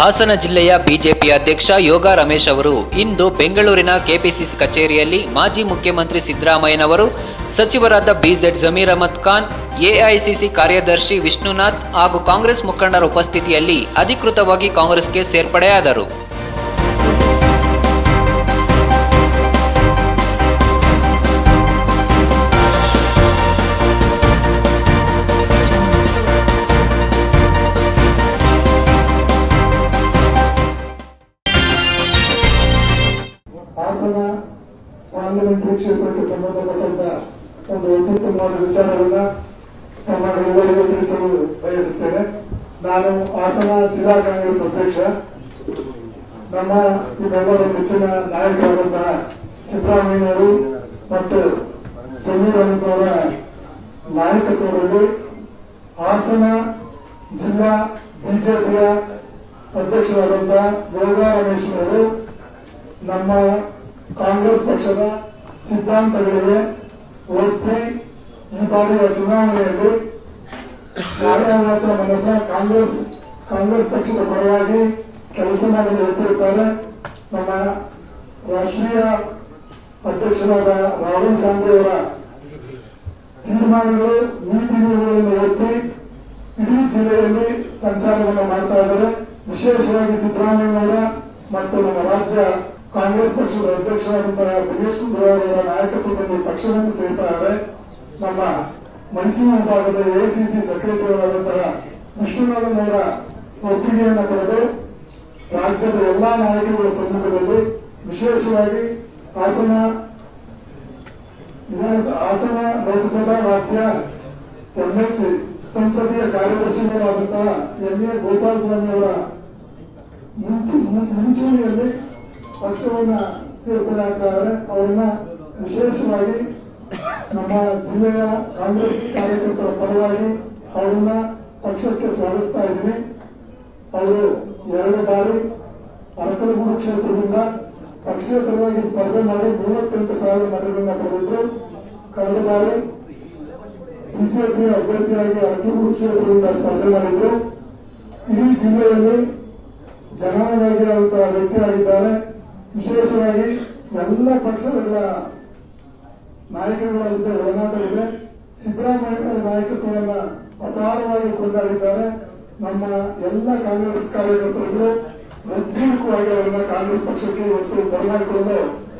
ಹಾಸನ ಜಿಲ್ಲೆಯ ಬಿಜೆಪಿ ಅಧ್ಯಕ್ಷ ಯೋಗ ರಮೇಶ್ ಅವರು ಇಂದು ಬೆಂಗಳೂರಿನ ಕೆಪಿಸಿಸಿ ಕಚೇರಿಯಲ್ಲಿ ಮಾಜಿ ಮುಖ್ಯಮಂತ್ರಿ ಸಿದ್ದರಾಮಯ್ಯನವರು ಸಚಿವರಾದ ಬಿಜೆಡ್ ಜಮೀರ್ ಅಹಮದ್ ಖಾನ್, ಎಐಸಿಸಿ ಕಾರ್ಯದರ್ಶಿ ವಿಷ್ಣುನಾಥ್ ಹಾಗೂ ಕಾಂಗ್ರೆಸ್ ಮುಖಂಡರ ಉಪಸ್ಥಿತಿಯಲ್ಲಿ ಅಧಿಕೃತವಾಗಿ ಕಾಂಗ್ರೆಸ್ಗೆ ಸೇರ್ಪಡೆಯಾದರು. ಪಾರ್ಲಿಮೆಂಟರಿ ಕ್ಷೇತ್ರಕ್ಕೆ ಸಂಬಂಧಪಟ್ಟಂತ ಒಂದು ಅತ್ಯುತ್ತಮವಾದ ವಿಚಾರವನ್ನ ನಮ್ಮ ಎಲ್ಲರಿಗೂ ತಿಳಿಸಲು ಬಯಸುತ್ತೇನೆ. ನಾನು ಹಾಸನ ಜಿಲ್ಲಾ ಕಾಂಗ್ರೆಸ್ ಅಧ್ಯಕ್ಷ. ನಮ್ಮ ಇದೆಲ್ಲರ ನೆಚ್ಚಿನ ನಾಯಕರಾದಂತಹ ಸಿದ್ದರಾಮಯ್ಯವರು ಮತ್ತು ಅವರ ನಾಯಕತ್ವದಲ್ಲಿ ಹಾಸನ ಜಿಲ್ಲಾ ಬಿಜೆಪಿಯ ಅಧ್ಯಕ್ಷರಾದಂತಹ ಗೋಗಾ ರಮೇಶ್ ಅವರು ನಮ್ಮ ಕಾಂಗ್ರೆಸ್ ಪಕ್ಷದ ಸಿದ್ಧಾಂತಗಳಿಗೆ ಒತ್ತಿ ಈ ಬಾರಿಯ ಚುನಾವಣೆಯಲ್ಲಿ ಮನಸ್ಸ ಕಾಂಗ್ರೆಸ್ ಕಾಂಗ್ರೆಸ್ ಪಕ್ಷದ ಪರವಾಗಿ ಕೆಲಸ ಮಾಡಲು ಒಪ್ಪಿರುತ್ತಾರೆ. ನಮ್ಮ ರಾಷ್ಟ್ರೀಯ ಅಧ್ಯಕ್ಷರಾದ ರಾಹುಲ್ ಗಾಂಧಿ ಅವರ ತೀರ್ಮಾನಗಳು, ನೀತಿ ನಿಯಮಗಳನ್ನು ಒತ್ತಿ ಇಡೀ ಜಿಲ್ಲೆಯಲ್ಲಿ ಸಂಚಾರವನ್ನು ಮಾಡ್ತಾ ಇದ್ದಾರೆ. ವಿಶೇಷವಾಗಿ ಸಿದ್ದರಾಮಯ್ಯನವರ ಮತ್ತು ನಮ್ಮ ರಾಜ್ಯ ಕಾಂಗ್ರೆಸ್ ಪಕ್ಷದ ಅಧ್ಯಕ್ಷರಾದಂತಹ ದಿನೇಶ್ ಗುಂಡೂರಾವ್ ಅವರ ನಾಯಕತ್ವದಲ್ಲಿ ಪಕ್ಷವನ್ನು ಸೇರ್ತಾರೆ ನಮ್ಮ ಮೈಸೂರು ವಿಭಾಗದ ಎಐಸಿಸಿ ಸೆಕ್ರೆಟರಿಗಳಾದಂತಹ ವಿಷ್ಣುನಾಥನ್ ಅವರ ಒಪ್ಪಿಗೆಯನ್ನು ಪಡೆದು ರಾಜ್ಯದ ಎಲ್ಲಾ ನಾಯಕರುಗಳ ಸಮ್ಮುಖದಲ್ಲಿ ವಿಶೇಷವಾಗಿ ಹಾಸನ ಹಾಸನ ಲೋಕಸಭಾ ವಾಕ್ಯ ಎಂಎಲ್ಸಿ ಸಂಸದೀಯ ಕಾರ್ಯದರ್ಶಿಗಳಾದಂತಹ ಎಂ ಎ ಗೋಪಾಲ್ ಸ್ವಾಮಿ ಅವರ ಮುಂಚು- ಮುಂಚೂಣಿಯಲ್ಲಿ ಪಕ್ಷವನ್ನ ಸೇರ್ಪಡೆ ಆಗ್ತಾರೆ ಅವರನ್ನ ವಿಶೇಷವಾಗಿ ನಮ್ಮ ಜಿಲ್ಲೆಯ ಕಾಂಗ್ರೆಸ್ ಕಾರ್ಯಕರ್ತರ ಪರವಾಗಿ ಅವರನ್ನ ಪಕ್ಷಕ್ಕೆ ಸ್ವಾಗತಿಸ್ತಾ ಇದ್ದೀನಿ. ಅವರು ಎರಡು ಬಾರಿ ಅರಕಲಗೂಡು ಕ್ಷೇತ್ರದಿಂದ ಪಕ್ಷೇತರವಾಗಿ ಸ್ಪರ್ಧೆ ಮಾಡಿ ಮೂವತ್ತೆಂಟು ಸಾವಿರ ಮತಗಳನ್ನ ಪಡೆದಿದ್ರು. ಕಳೆದ ಬಾರಿ ಬಿಜೆಪಿ ಅಭ್ಯರ್ಥಿಯಾಗಿ ಅರಕಲಗೂಡು ಕ್ಷೇತ್ರದಿಂದ ಸ್ಪರ್ಧೆ ಮಾಡಿದ್ರು. ಇಡೀ ಜಿಲ್ಲೆಯಲ್ಲಿ ಜನನಾಯಕರಾದಂತಹ ವ್ಯಕ್ತಿಯಾಗಿದ್ದಾರೆ. ವಿಶೇಷವಾಗಿ ಎಲ್ಲ ಪಕ್ಷಗಳ ನಾಯಕರುಗಳ ಜೊತೆ ಒಡನಾಟವಿದೆ. ಸಿದ್ದರಾಮಯ್ಯ ನಾಯಕತ್ವವನ್ನ ಅಪಾರವಾಗಿ ಕೊಂಡಾಡಿದ್ದಾರೆ. ನಮ್ಮ ಎಲ್ಲ ಕಾಂಗ್ರೆಸ್ ಕಾರ್ಯಕರ್ತರು ಪ್ರತ್ಯೇಕವಾಗಿ ಅವರನ್ನ ಕಾಂಗ್ರೆಸ್ ಪಕ್ಷಕ್ಕೆ ಇವತ್ತು ಬರಮಾಡಿಕೊಂಡು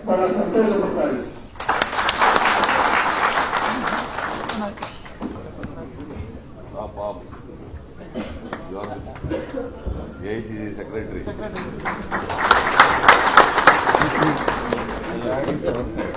ಬಹಳ ಸಂತೋಷ ಪಡ್ತಾ ಇದೆ. Up. Thank you.